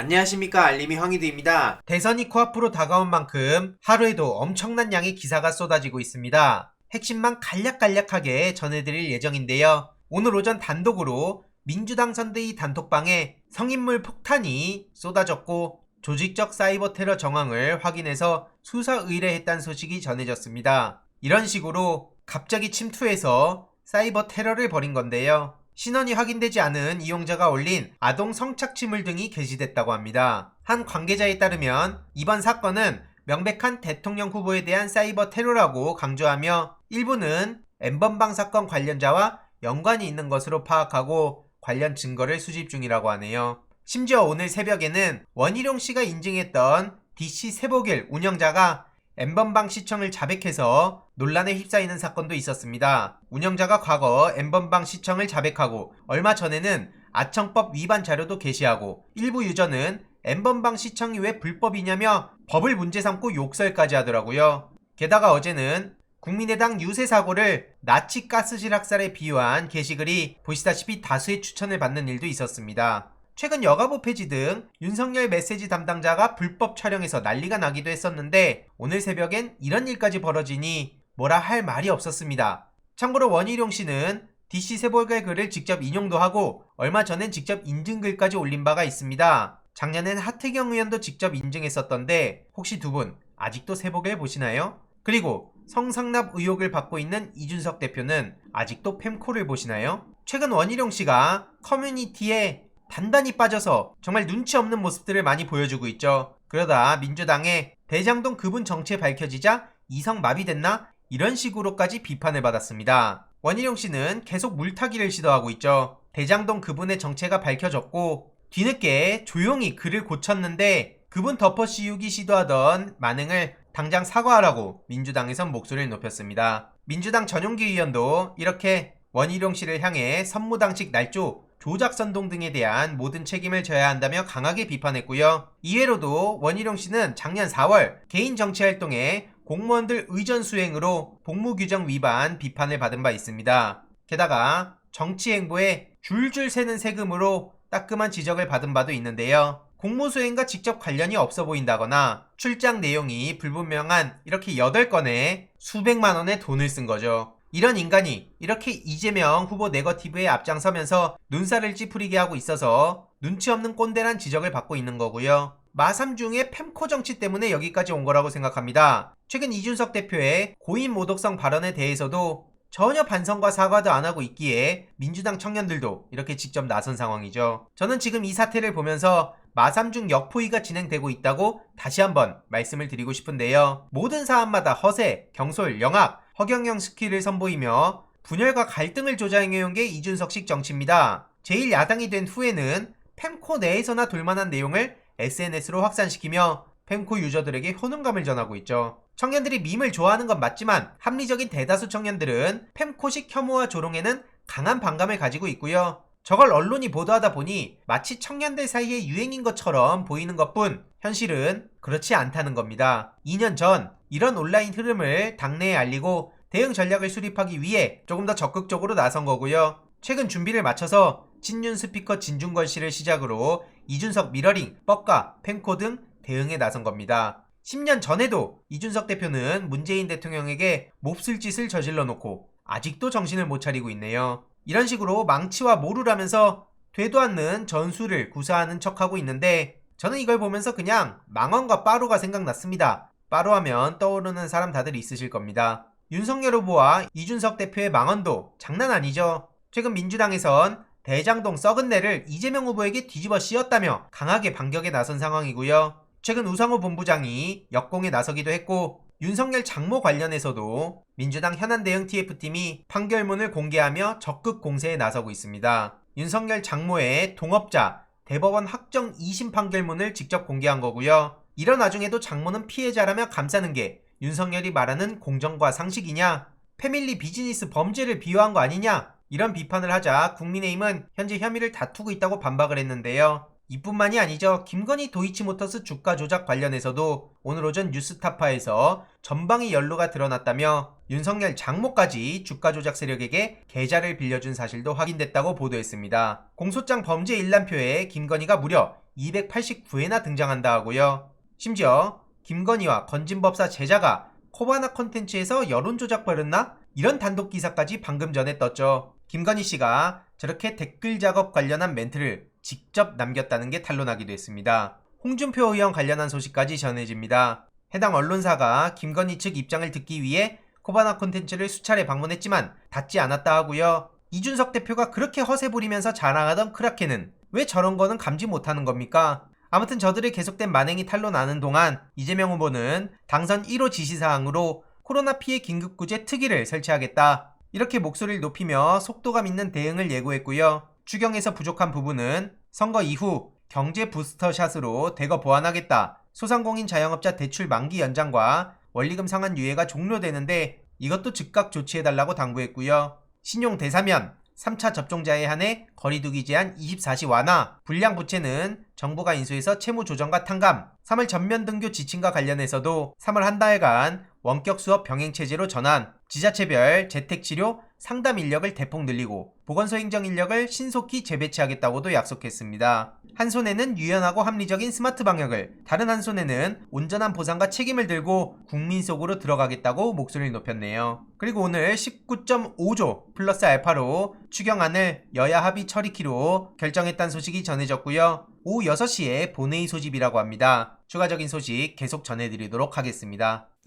안녕하십니까 알림이 황희두입니다. 대선이 코앞으로 다가온 만큼 하루에도 엄청난 양의 기사가 쏟아지고 있습니다. 핵심만 간략간략하게 전해드릴 예정인데요. 오늘 오전 단독으로 민주당 선대위 단톡방에 성인물 폭탄이 쏟아졌고 조직적 사이버 테러 정황을 확인해서 수사 의뢰했다는 소식이 전해졌습니다. 이런 식으로 갑자기 침투해서 사이버 테러를 벌인 건데요. 신원이 확인되지 않은 이용자가 올린 아동 성착취물 등이 게시됐다고 합니다. 한 관계자에 따르면 이번 사건은 명백한 대통령 후보에 대한 사이버 테러라고 강조하며 일부는 엠번방 사건 관련자와 연관이 있는 것으로 파악하고 관련 증거를 수집 중이라고 하네요. 심지어 오늘 새벽에는 원희룡 씨가 인증했던 DC 세복일 운영자가 엠번방 시청을 자백해서 논란에 휩싸이는 사건도 있었습니다. 운영자가 과거 엠번방 시청을 자백하고 얼마 전에는 아청법 위반 자료도 게시하고 일부 유저는 엠번방 시청이 왜 불법이냐며 법을 문제 삼고 욕설까지 하더라고요. 게다가 어제는 국민의당 유세 사고를 나치 가스실 학살에 비유한 게시글이 보시다시피 다수의 추천을 받는 일도 있었습니다. 최근 여가부 폐지 등 윤석열 메시지 담당자가 불법 촬영해서 난리가 나기도 했었는데 오늘 새벽엔 이런 일까지 벌어지니 뭐라 할 말이 없었습니다. 참고로 원희룡 씨는 DC 세볼갈 글을 직접 인용도 하고 얼마 전엔 직접 인증글까지 올린 바가 있습니다. 작년엔 하태경 의원도 직접 인증했었던데 혹시 두 분 아직도 세복을 보시나요? 그리고 성상납 의혹을 받고 있는 이준석 대표는 아직도 fem코를 보시나요? 최근 원희룡 씨가 커뮤니티에 단단히 빠져서 정말 눈치 없는 모습들을 많이 보여주고 있죠. 그러다 민주당의 대장동 그분 정체 밝혀지자 이성 마비됐나? 이런 식으로까지 비판을 받았습니다. 원희룡 씨는 계속 물타기를 시도하고 있죠. 대장동 그분의 정체가 밝혀졌고 뒤늦게 조용히 글을 고쳤는데 그분 덮어 씌우기 시도하던 만행을 당장 사과하라고 민주당에선 목소리를 높였습니다. 민주당 전용기 의원도 이렇게 원희룡 씨를 향해 선무당식 날조 조작 선동 등에 대한 모든 책임을 져야 한다며 강하게 비판했고요. 이외로도 원희룡 씨는 작년 4월 개인 정치 활동에 공무원들 의전 수행으로 복무 규정 위반 비판을 받은 바 있습니다. 게다가 정치 행보에 줄줄 새는 세금으로 따끔한 지적을 받은 바도 있는데요. 공무 수행과 직접 관련이 없어 보인다거나 출장 내용이 불분명한 이렇게 8건에 수백만 원의 돈을 쓴 거죠. 이런 인간이 이렇게 이재명 후보 네거티브에 앞장서면서 눈살을 찌푸리게 하고 있어서 눈치 없는 꼰대란 지적을 받고 있는 거고요. 마삼중의 팸코 정치 때문에 여기까지 온 거라고 생각합니다. 최근 이준석 대표의 고인 모독성 발언에 대해서도 전혀 반성과 사과도 안 하고 있기에 민주당 청년들도 이렇게 직접 나선 상황이죠. 저는 지금 이 사태를 보면서 마삼중 역포위가 진행되고 있다고 다시 한번 말씀을 드리고 싶은데요. 모든 사안마다 허세, 경솔, 영악, 허경영 스킬을 선보이며 분열과 갈등을 조장해온 게 이준석식 정치입니다. 제1야당이 된 후에는 팸코 내에서나 돌만한 내용을 SNS로 확산시키며 팸코 유저들에게 효능감을 전하고 있죠. 청년들이 밈을 좋아하는 건 맞지만 합리적인 대다수 청년들은 팸코식 혐오와 조롱에는 강한 반감을 가지고 있고요. 저걸 언론이 보도하다 보니 마치 청년들 사이의 유행인 것처럼 보이는 것뿐 현실은 그렇지 않다는 겁니다. 2년 전 이런 온라인 흐름을 당내에 알리고 대응 전략을 수립하기 위해 조금 더 적극적으로 나선 거고요. 최근 준비를 마쳐서 친윤 스피커 진중권 씨를 시작으로 이준석 미러링, 뻑가, 펜코 등 대응에 나선 겁니다. 10년 전에도 이준석 대표는 문재인 대통령에게 몹쓸 짓을 저질러 놓고 아직도 정신을 못 차리고 있네요. 이런 식으로 망치와 모루라면서 되도 않는 전술을 구사하는 척하고 있는데 저는 이걸 보면서 그냥 망원과 빠루가 생각났습니다. 빠루 하면 떠오르는 사람 다들 있으실 겁니다. 윤석열 후보와 이준석 대표의 망언도 장난 아니죠. 최근 민주당에선 대장동 썩은 내를 이재명 후보에게 뒤집어 씌웠다며 강하게 반격에 나선 상황이고요. 최근 우상호 본부장이 역공에 나서기도 했고 윤석열 장모 관련해서도 민주당 현안 대응 TF팀이 판결문을 공개하며 적극 공세에 나서고 있습니다. 윤석열 장모의 동업자 대법원 확정 2심 판결문을 직접 공개한 거고요. 이런 와중에도 장모는 피해자라며 감싸는 게 윤석열이 말하는 공정과 상식이냐? 패밀리 비즈니스 범죄를 비유한 거 아니냐? 이런 비판을 하자 국민의힘은 현재 혐의를 다투고 있다고 반박을 했는데요. 이뿐만이 아니죠. 김건희 도이치모터스 주가 조작 관련해서도 오늘 오전 뉴스타파에서 전방위 연루가 드러났다며 윤석열 장모까지 주가 조작 세력에게 계좌를 빌려준 사실도 확인됐다고 보도했습니다. 공소장 범죄 일람표에 김건희가 무려 289회나 등장한다 하고요. 심지어 김건희와 건진법사 제자가 코바나 콘텐츠에서 여론조작 벌였나? 이런 단독 기사까지 방금 전에 떴죠. 김건희 씨가 저렇게 댓글 작업 관련한 멘트를 직접 남겼다는 게 탄로나기도 했습니다. 홍준표 의원 관련한 소식까지 전해집니다. 해당 언론사가 김건희 측 입장을 듣기 위해 코바나 콘텐츠를 수차례 방문했지만 닿지 않았다 하고요. 이준석 대표가 그렇게 허세 부리면서 자랑하던 크라켄은 왜 저런 거는 감지 못하는 겁니까? 아무튼 저들의 계속된 만행이 탄로나는 동안 이재명 후보는 당선 1호 지시사항으로 코로나 피해 긴급구제 특위를 설치하겠다. 이렇게 목소리를 높이며 속도감 있는 대응을 예고했고요. 추경에서 부족한 부분은 선거 이후 경제 부스터 샷으로 대거 보완하겠다. 소상공인 자영업자 대출 만기 연장과 원리금 상환 유예가 종료되는데 이것도 즉각 조치해달라고 당부했고요. 신용 대사면 3차 접종자에 한해 거리두기 제한 24시 완화, 불량 부채는 정부가 인수해서 채무 조정과 탕감, 3월 전면 등교 지침과 관련해서도 3월 한 달간 원격 수업 병행 체제로 전환, 지자체별 재택 치료 상담 인력을 대폭 늘리고 보건소 행정 인력을 신속히 재배치하겠다고도 약속했습니다. 한 손에는 유연하고 합리적인 스마트 방역을, 다른 한 손에는 온전한 보상과 책임을 들고 국민 속으로 들어가겠다고 목소리를 높였네요. 그리고 오늘 19.5조 플러스 알파로 추경안을 여야 합의 처리키로 결정했다는 소식이 전해졌고요. 오후 6시에 본회의 소집이라고 합니다. 추가적인 소식 계속 전해드리도록 하겠습니다.